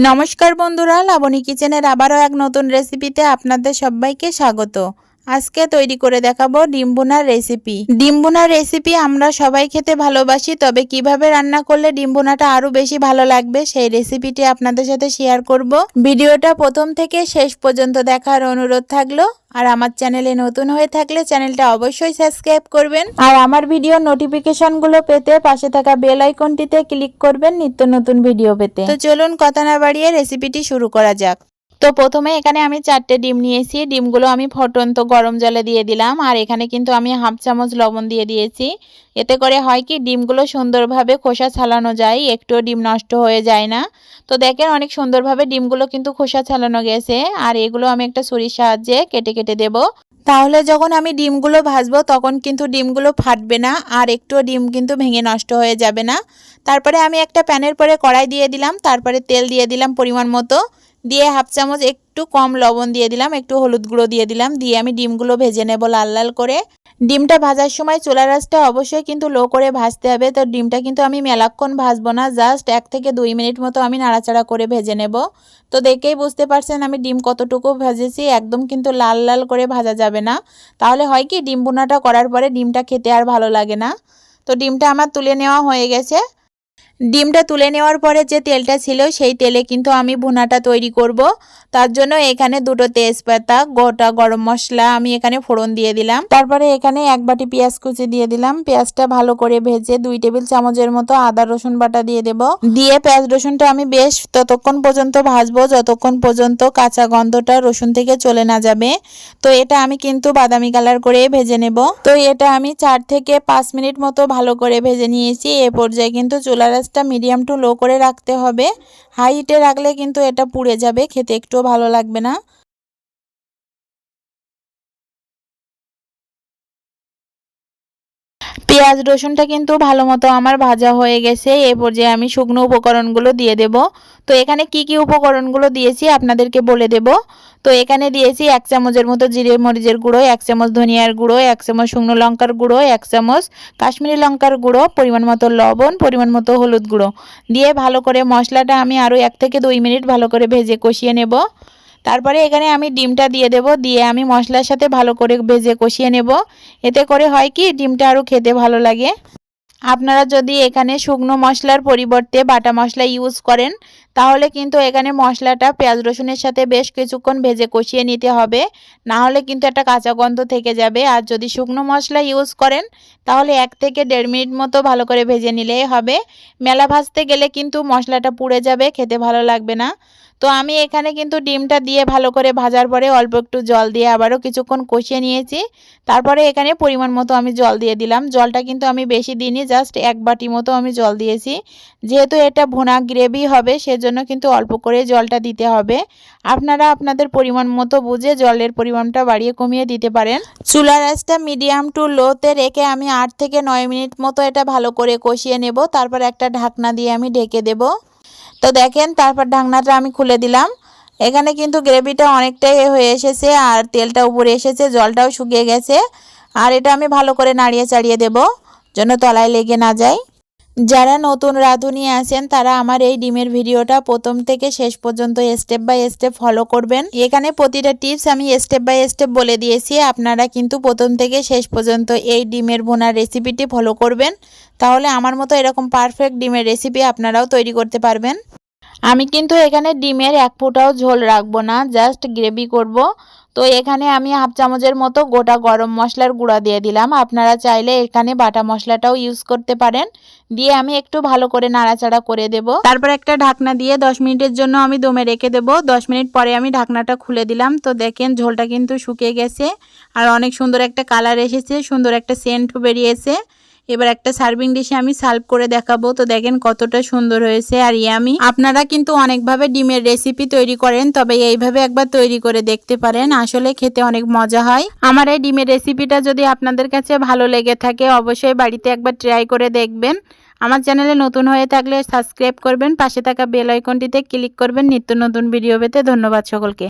নমস্কার বন্ধুরা লাবণী কিচেনের আবারও এক নতুন রেসিপিতে আপনাদের সবাইকে স্বাগত। আজকে তৈরি করে দেখাবো ডিম বোনার রেসিপি। ডিম বোনার রেসিপি আমরা সবাই খেতে ভালোবাসি, তবে কীভাবে রান্না করলে ডিম বোনাটা আরও বেশি ভালো লাগবে সেই রেসিপিটি আপনাদের সাথে শেয়ার করব। ভিডিওটা প্রথম থেকে শেষ পর্যন্ত দেখার অনুরোধ থাকল, আর আমার চ্যানেলে নতুন হয়ে থাকলে চ্যানেলটা অবশ্যই সাবস্ক্রাইব করবেন। আর আমার ভিডিও নোটিফিকেশনগুলো পেতে পাশে থাকা বেল আইকনটিতে ক্লিক করবেন নিত্য নতুন ভিডিও পেতে। তো চলুন কথা না বাড়িয়ে রেসিপিটি শুরু করা যাক। তো প্রথমে এখানে আমি চারটে ডিম নিয়েছি। ডিমগুলো আমি ফটন্ত গরম জলে দিয়ে দিলাম। আর এখানে কিন্তু আমি হাফ চামচ লবণ দিয়ে দিয়েছি। এতে করে হয় কি, ডিমগুলো সুন্দরভাবে খোসা ছালানো যায়, একটুও ডিম নষ্ট হয়ে যায় না। তো দেখেন অনেক সুন্দরভাবে ডিমগুলো কিন্তু খোসা ছালানো গেছে। আর এগুলো আমি একটা ছুরির সাহায্যে কেটে কেটে দেব। তাহলে যখন আমি ডিমগুলো ভাজবো, তখন কিন্তু ডিমগুলো ফাটবে না। আর একটুও ডিম কিন্তু ভেঙে নষ্ট হয়ে যাবে না। তারপরে আমি একটা প্যানের পরে কড়াই দিয়ে দিলাম। তারপরে তেল দিয়ে দিলাম পরিমাণ মতো। দিয়ে হাফ চামচ একটু কম লবণ দিয়ে দিলাম, একটু হলুদ গুঁড়ো দিয়ে দিলাম, দিয়ে আমি ডিমগুলো ভেজে নেব লাল লাল করে। ডিমটা ভাজার সময় চুলা রাসটা অবশ্যই কিন্তু লো করে ভাজতে হবে, তো ডিমটা কিন্তু আমি মেলাক্ষণ ভাজবো না, জাস্ট এক থেকে দুই মিনিট মতো আমি নাড়াচাড়া করে ভেজে নেব। তো দেখেই বুঝতে পারছেন আমি ডিম কতটুকু ভেজেছি, একদম কিন্তু লাল লাল করে ভাজা যাবে না। তাহলে হয় কি, ডিম বোনাটা করার পরে ডিমটা খেতে আর ভালো লাগে না। তো ডিমটা আমার তুলে নেওয়া হয়ে গেছে। ডিমটা তুলে নেওয়ার পরে যে তেলটা ছিল, সেই তেলে কিন্তু আমি ভুনাটা তৈরি করব। তার জন্য এখানে দুটো তেজপাতা, গোটা গরম মশলা আমি এখানে ফোড়ন দিয়ে দিলাম। তারপরে এখানে এক বাটি পেঁয়াজ কুচি দিয়ে দিলাম। পেঁয়াজটা ভালো করে ভেজে দুই টেবিল চামচের মতো আদা, রসুন বাটা দিয়ে দেব। দিয়ে পেঁয়াজ, রসুনটা আমি বেশ ততক্ষণ পর্যন্ত ভাজবো, যতক্ষণ পর্যন্ত কাঁচা গন্ধটা রসুন থেকে চলে না যাবে। তো এটা আমি কিন্তু বাদামি কালার করে ভেজে নেব। তো এটা আমি চার থেকে পাঁচ মিনিট মতো ভালো করে ভেজে নিয়েছি। এ পর্যায়ে কিন্তু চুলার আঁচটা মিডিয়াম টু লো করে রাখতে হবে। হাই হিটে রাখলে কিন্তু এটা পুড়ে যাবে, খেতে একটুও ভালো লাগবে না। পেঁয়াজ রসুনটা কিন্তু ভালো মতো আমার ভাজা হয়ে গেছে। এ পর্যায়ে আমি শুকনো উপকরণগুলো দিয়ে দেব। তো এখানে কি কি উপকরণগুলো দিয়েছি আপনাদেরকে বলে দেব। তো এখানে দিয়েছি এক চামচের মতো জিরে মরিচের গুঁড়ো, এক চামচ ধনিয়ার গুঁড়ো, এক চামচ শুকনো লঙ্কার গুঁড়ো, এক চামচ কাশ্মীরি লঙ্কার গুঁড়ো, পরিমাণ মতো লবণ, পরিমাণ মতো হলুদ গুঁড়ো। দিয়ে ভালো করে মশলাটা আমি আরও এক থেকে দুই মিনিট ভালো করে ভেজে কষিয়ে নেব। তারপরে এখানে আমি ডিমটা দিয়ে দেব, দিয়ে আমি মশলার সাথে ভালো করে ভেজে কষিয়ে নেব। এতে করে হয় কি, ডিমটা আরও খেতে ভালো লাগে। আপনারা যদি এখানে শুকনো মশলার পরিবর্তে বাটা মশলা ইউজ করেন, তাহলে কিন্তু এখানে মশলাটা পেঁয়াজ রসুনের সাথে বেশ কিছুক্ষণ ভেজে কষিয়ে নিতে হবে। না হলে কিন্তু একটা কাঁচা গন্ধ থেকে যাবে। আর যদি শুকনো মশলা ইউজ করেন, তাহলে এক থেকে দেড় মিনিট মতো ভালো করে ভেজে নিলেই হবে। মেলা ভাজতে গেলে কিন্তু মশলাটা পুড়ে যাবে, খেতে ভালো লাগবে না। তো আমি এখানে কিন্তু ডিমটা দিয়ে ভালো করে ভাজার পরে অল্প একটু জল দিয়ে আবারও কিছুক্ষণ কষিয়ে নিয়েছি। তারপরে এখানে পরিমাণ মতো আমি জল দিয়ে দিলাম। জলটা কিন্তু আমি বেশি দিইনি, জাস্ট এক বাটি মতো আমি জল দিয়েছি। যেহেতু এটা ভুনা গ্রেভি হবে, সেজন্য কিন্তু অল্প করে জলটা দিতে হবে। আপনারা আপনাদের পরিমাণ মতো বুঝে জলের পরিমাণটা বাড়িয়ে কমিয়ে দিতে পারেন। চুলা আঁচটা মিডিয়াম টু লোতে রেখে আমি আট থেকে নয় মিনিট মতো এটা ভালো করে কষিয়ে নেব। তারপর একটা ঢাকনা দিয়ে আমি ঢেকে দেবো। তো দেখেন, তারপর ঢাকনাটা আমি খুলে দিলাম। এখানে কিন্তু গ্রেভিটা অনেকটাই হয়ে এসেছে আর তেলটা উপরে এসেছে, জলটাও শুকিয়ে গেছে। আর এটা আমি ভালো করে নাড়িয়ে চাড়িয়ে দেব, যেন তলায় লেগে না যায়। যারা নতুন রাঁধুনি আছেন, তারা আমার এই ডিমের ভিডিওটা প্রথম থেকে শেষ পর্যন্ত স্টেপ বাই স্টেপ ফলো করবেন। এখানে প্রতিটা টিপস আমি স্টেপ বাই স্টেপ বলে দিয়েছি। আপনারা কিন্তু প্রথম থেকে শেষ পর্যন্ত এই ডিমের বোনার রেসিপিটি ফলো করবেন। তাহলে আমার মতো এরকম পারফেক্ট ডিমের রেসিপি আপনারাও তৈরি করতে পারবেন। আমি কিন্তু এখানে ডিমের এক ফুটাও ঝোল রাখব না জাস্ট গ্রেভি করব। তো এখানে আমি হাফ চামচের মতো গোটা গরম মশলার গুঁড়া দিয়ে দিলাম। আপনারা চাইলে এখানে বাটা মশলাটাও ইউজ করতে পারেন। দিয়ে আমি একটু ভালো করে নাড়াচাড়া করে দেব। তারপর একটা ঢাকনা দিয়ে দশ মিনিটের জন্য আমি দমে রেখে দেব। দশ মিনিট পরে আমি ঢাকনাটা খুলে দিলাম। তো দেখেন ঝোলটা কিন্তু শুকিয়ে গেছে। আর অনেক সুন্দর একটা কালার এসেছে, সুন্দর একটা সেন্ট বেরিয়েছে। এবার একটা সার্ভিং ডিশে আমি সার্ভ করে দেখাবো। তো দেখেন কতটা সুন্দর হয়েছে আর ইয়ামি। আপনারা কিন্তু অনেকভাবে ডিমের রেসিপি তৈরি করেন, তবে এইভাবে একবার তৈরি করে দেখতে পারেন। আসলে খেতে অনেক মজা হয়। আমার এই ডিমের রেসিপিটা যদি আপনাদের কাছে ভালো লেগে থাকে, অবশ্যই বাড়িতে একবার ট্রাই করে দেখবেন। আমার চ্যানেলে নতুন হয়ে থাকলে সাবস্ক্রাইব করবেন, পাশে থাকা বেল আইকনটিতে ক্লিক করবেন। নিত্য নতুন ভিডিও পেতে ধন্যবাদ সকলকে।